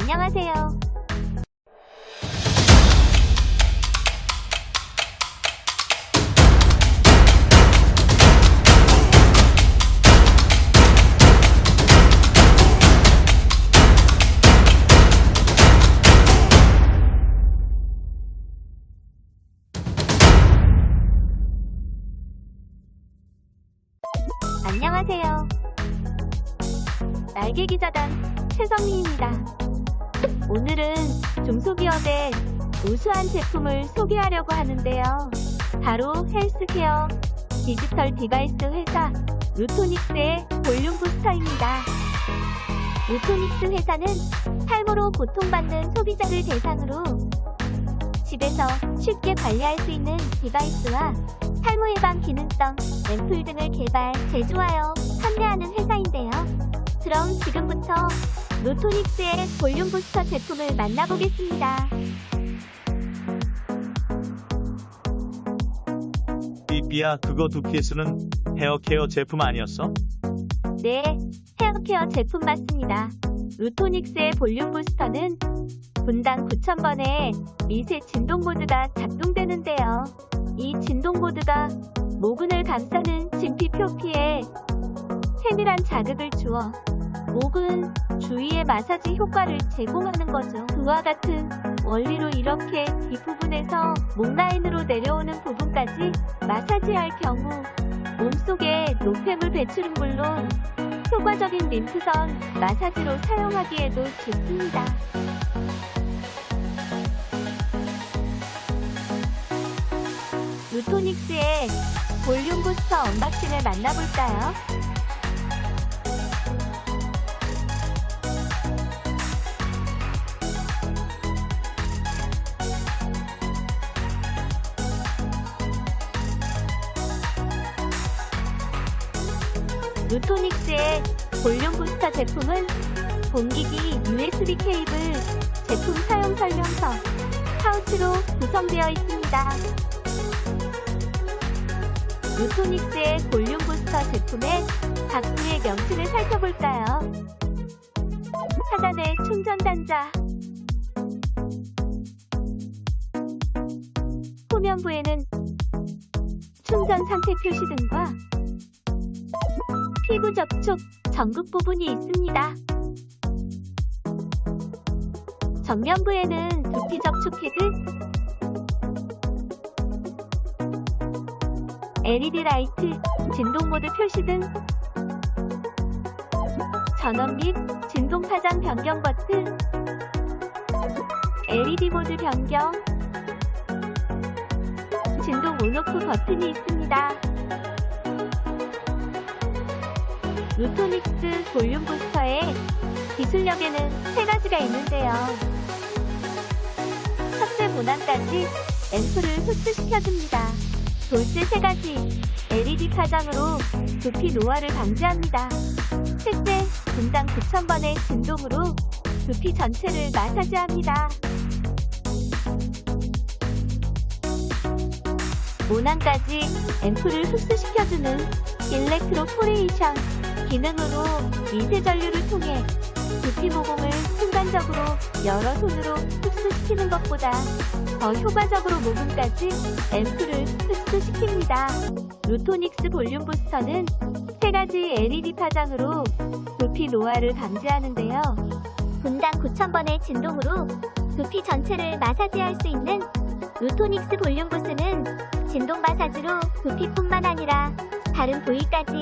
안녕하세요. 안녕하세요. 날개 기자단 최성희입니다. 오늘은 중소기업의 우수한 제품을 소개하려고 하는데요. 바로 헬스케어 디지털 디바이스 회사 루토닉스의 볼륨 부스터입니다. 루토닉스 회사는 탈모로 고통받는 소비자를 대상으로 집에서 쉽게 관리할 수 있는 디바이스와 탈모 예방 기능성 앰플 등을 개발, 제조하여 판매하는 회사인데요. 그럼 지금부터 노토닉스의 볼륨 부스터 제품을 만나보겠습니다. 삐삐야 그거 두피에서는 헤어케어 제품 아니었어? 네, 헤어케어 제품 맞습니다. 루토닉스의 볼륨 부스터는 분당 9,000번의 미세 진동 모드가 작동되는데요. 이 진동 모드가 모근을 감싸는 진피 표 피에 세밀한 자극을 주어 모근 주위의 마사지 효과를 제공하는 거죠. 그와 같은 원리로 이렇게 뒷부분에서 목 라인으로 내려오는 부분까지 마사지할 경우 몸속의 노폐물 배출은 물론 효과적인 림프선 마사지로 사용하기에도 좋습니다. 루토닉스의 볼륨 부스터 언박싱을 만나볼까요? 루토닉스의 볼륨 부스터 제품은 본기기 USB 케이블, 제품 사용 설명서, 파우치로 구성되어 있습니다. 루토닉스의 볼륨 부스터 제품의 각 부의 명칭을 살펴볼까요? 하단의 충전 단자, 후면부에는 충전 상태 표시 등과 피부 접촉 전극 부분이 있습니다. 정면부에는 두피 접촉 헤드, LED 라이트, 진동 모드 표시 등 전원 및 진동 파장 변경 버튼, LED 모드 변경, 진동 온오프 버튼이 있습니다. 루토닉스 볼륨 부스터의 기술력에는 세 가지가 있는데요. 첫째 모낭까지 앰플을 흡수시켜줍니다. 돌세 세 가지 LED 파장으로 두피 노화를 방지합니다. 셋째, 분당 9,000번의 진동으로 두피 전체를 마사지합니다. 모낭까지 앰플을 흡수시켜주는 일렉트로포레이션 기능으로 미세 전류를 통해 두피 모공을 순간적으로 여러 손으로 흡수시키는 것보다 더 효과적으로 모근까지 앰플을 흡수시킵니다. 루토닉스 볼륨 부스터는 세 가지 LED 파장으로 두피 노화를 방지하는데요. 분당 9,000번의 진동으로 두피 전체를 마사지할 수 있는 루토닉스 볼륨 부스는 진동 마사지로 두피뿐만 아니라 다른 부위까지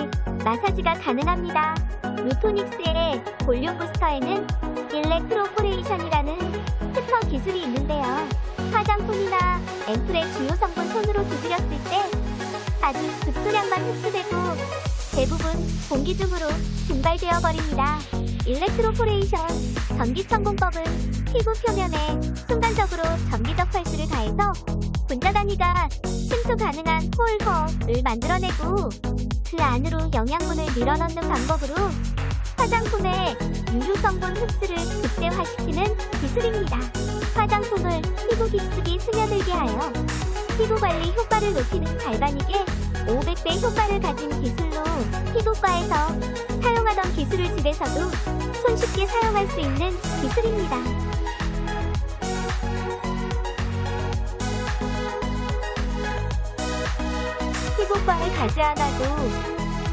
마사지가 가능합니다. 루토닉스의 볼륨 부스터에는 일렉트로포레이션이라는 특허 기술이 있는데요. 화장품이나 앰플의 주요 성분 손으로 두드렸을 때 아주 극소량만 흡수되고 대부분 공기 중으로 증발되어 버립니다. 일렉트로포레이션 전기천공법은 피부 표면에 순간적으로 전기적 활수를 가해서 분자 단위가 침투 가능한 홀허를 만들어내고 그 안으로 영양분을 밀어넣는 방법으로 화장품의 유효 성분 흡수를 극대화시키는 기술입니다. 화장품을 피부 깊숙이 스며들게 하여 피부 관리 효과를 높이는 갈바닉의 500배 효과를 가진 기술로 피부과에서 사용하던 기술을 집에서도 손쉽게 사용할 수 있는 기술입니다. 피부과에 가지 않아도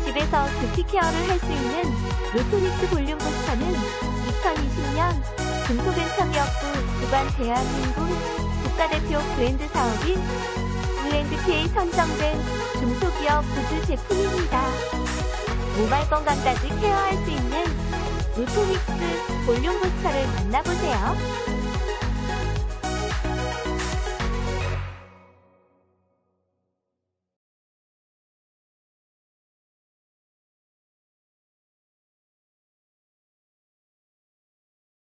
집에서 두피 케어를 할 수 있는 루토닉스 볼륨 부스터는 2020년 중소벤처기업부 주관 대한민국 국가대표 브랜드 사업인 브랜드PA 선정된 중소기업 구주 제품입니다. 모발 건강까지 케어할 수 있는 루토닉스 볼륨 부스터를 만나보세요.